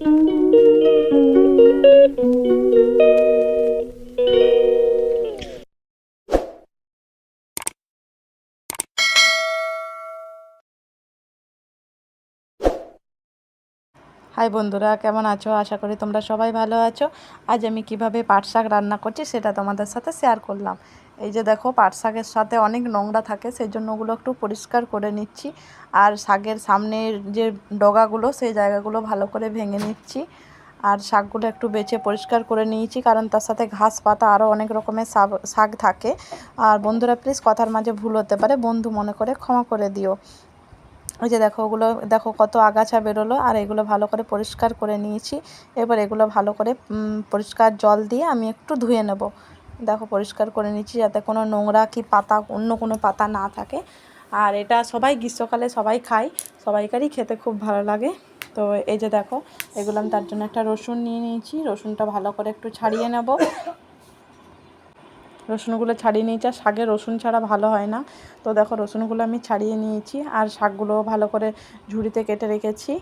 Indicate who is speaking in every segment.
Speaker 1: High বন্ধুরা, কেমন আছো? আশা করি তোমরা সবাই ভালো আছো। আজ আমি কীভাবে পাট শাক রান্না করছি সেটা তোমাদের সাথে শেয়ার করলাম। এই যে দেখো, পাট শাকের সাথে অনেক নোংরা থাকে সেই জন্য ওগুলো একটু পরিষ্কার করে নিচ্ছি। আর শাকের সামনের যে ডগাগুলো, সেই জায়গাগুলো ভালো করে ভেঙে নিচ্ছি। আর শাকগুলো একটু বেছে পরিষ্কার করে নিয়েছি, কারণ তার সাথে ঘাস পাতা আরও অনেক রকমের শাক থাকে। আর বন্ধুরা, প্লিজ কথার মাঝে ভুল হতে পারে, বন্ধু মনে করে ক্ষমা করে দিও। ওই যে দেখো, ওগুলো, দেখো কত আগাছা বেরোলো, আর এগুলো ভালো করে পরিষ্কার করে নিয়েছি। এবার এগুলো ভালো করে পরিষ্কার জল দিয়ে আমি একটু ধুয়ে নেব। দেখো, পরিষ্কার করে নিচ্ছি যাতে কোনো নোংরা কি পাতা, অন্য কোনো পাতা না থাকে। আর এটা সবাই গ্রীষ্মকালে সবাই খায়, সবাইকারই খেতে খুব ভালো লাগে। তো এই যে দেখো, এগুলো আমি তার জন্য একটা রসুন নিয়ে নিয়েছি। রসুনটা ভালো করে একটু ছাড়িয়ে নেব। রসুনগুলো ছাড়িয়ে নিয়েছি, আর শাকে রসুন ছাড়া ভালো হয় না। তো দেখো, রসুনগুলো আমি ছাড়িয়ে নিয়েছি, আর শাকগুলো ভালো করে ঝুড়িতে কেটে রেখেছি।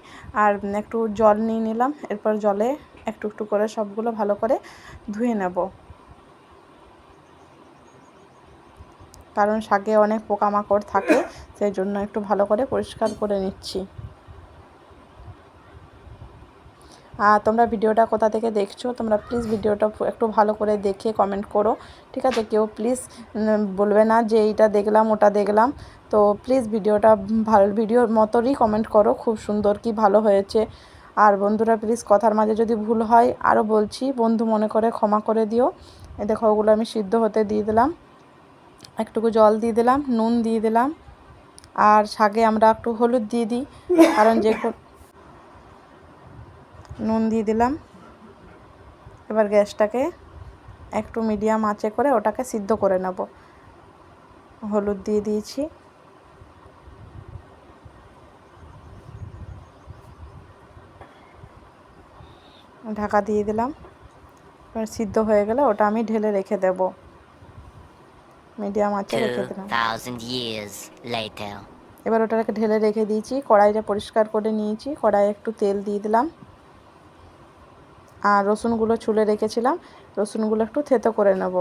Speaker 1: আর একটু জল নিয়ে নিলাম, এরপর জলে একটু একটু করে সবগুলো ভালো করে ধুয়ে নেব। কারণ শাকে অনেক পোকামাকড় থাকে সেই জন্য একটু ভালো করে পরিষ্কার করে নিচ্ছি। আর তোমরা ভিডিওটা কোথা থেকে দেখছ, তোমরা প্লিজ ভিডিওটা একটু ভালো করে দেখে কমেন্ট করো, ঠিক আছে? কেউ প্লিজ বলবে না যে এইটা দেখলাম, ওটা দেখলাম। তো প্লিজ ভিডিওটা ভালো, ভিডিওর মতোই কমেন্ট করো, খুব সুন্দর কি ভালো হয়েছে। আর বন্ধুরা প্লিজ কথার মাঝে যদি ভুল হয় আরও বলছি, বন্ধু মনে করে ক্ষমা করে দিও। এ দেখো, ওগুলো আমি সিদ্ধ হতে দিয়ে দিলাম। একটুকু জল দিয়ে দিলাম, নুন দিয়ে দিলাম, আর শাকে আমরা একটু হলুদ দিয়ে দিই, কারণ যে নুন দিয়ে দিলাম। এবার গ্যাসটাকে একটু মিডিয়াম আঁচে করে ওটাকে সিদ্ধ করে নেব। হলুদ দিয়ে দিয়েছি। ঢাকা দিয়ে দিলাম। এবার সিদ্ধ হয়ে গেলে ওটা আমি ঢেলে রেখে দেব। মিডিয়াম আঁচে রেখে দিলাম। এবার ওটাকে ঢেলে রেখে দিয়েছি কড়াইটা পরিষ্কার করে নিয়েছি কড়াইয়ে একটু তেল দিয়ে দিলাম। আর রসুনগুলো ছুলে রেখেছিলাম রসুনগুলো একটু থেতো করে নেব।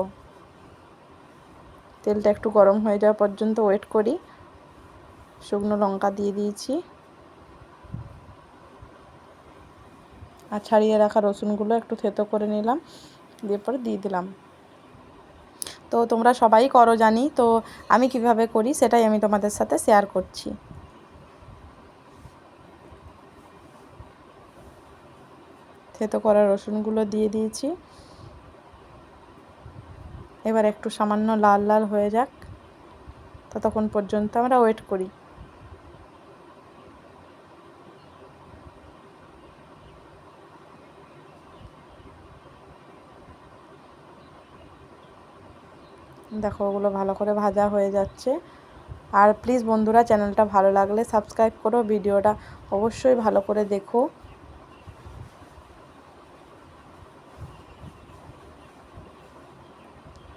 Speaker 1: তেলটা একটু গরম হয়ে যাওয়া পর্যন্ত ওয়েট করি। শুকনো লঙ্কা দিয়ে দিয়েছি। আর ছাড়িয়ে রাখা রসুনগুলো একটু থেতো করে নিলাম দিয়ে পরে দিয়ে দিলাম। তো তোমরা সবাই করো জানি। তো আমি কীভাবে করি সেটাই আমি তোমাদের সাথে শেয়ার করছি। থেতো করা রসুনগুলো দিয়ে দিয়েছি। এবার একটু সামান্য লাল লাল হয়ে যাক। ততক্ষণ পর্যন্ত আমরা ওয়েট করি। দেখো ওগুলো ভালো করে ভাজা হয়ে যাচ্ছে। আর প্লিজ বন্ধুরা চ্যানেলটা ভালো লাগলে সাবস্ক্রাইব করো, ভিডিওটা অবশ্যই ভালো করে দেখো।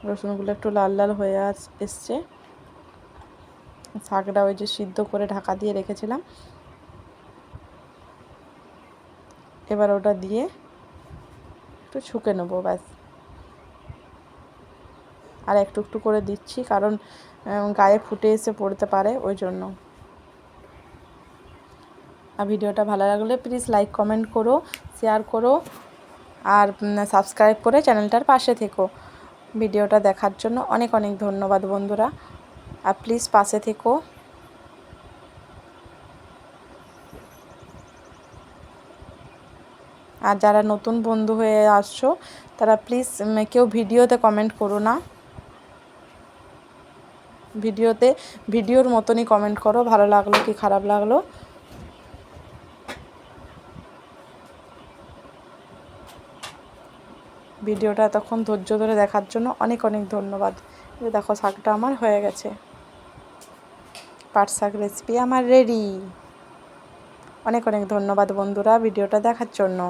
Speaker 1: রসুনগুলো একটু লাল লাল হয়ে আস এসছে। শাকটা ওই যে সিদ্ধ করে ঢাকা দিয়ে রেখেছিলাম। এবার ওটা দিয়ে একটু ছুকে নেব, ব্যাস। আর একটু একটু করে দিচ্ছি, কারণ গায়ে ফুটে এসে পড়তে পারে, ওই জন্য। আর ভিডিওটা ভালো লাগলে প্লিজ লাইক কমেন্ট করো শেয়ার করো, আর সাবস্ক্রাইব করে চ্যানেলটার পাশে থেকো। ভিডিওটা দেখার জন্য অনেক অনেক ধন্যবাদ বন্ধুরা। আর প্লিজ পাশে থেকো। আর যারা নতুন বন্ধু হয়ে আসছো, তারা প্লিজ কেউ ভিডিওতে কমেন্ট করো না। ভিডিওতে, ভিডিওর মতনই কমেন্ট করো, ভালো লাগল কি খারাপ লাগল? ভিডিওটা এতক্ষণ ধৈর্য ধরে দেখার জন্য অনেক অনেক ধন্যবাদ। দেখো, শাকটা আমার হয়ে গেছে। পাট শাক রেসিপি আমার রেডি অনেক অনেক ধন্যবাদ বন্ধুরা ভিডিওটা দেখার জন্য।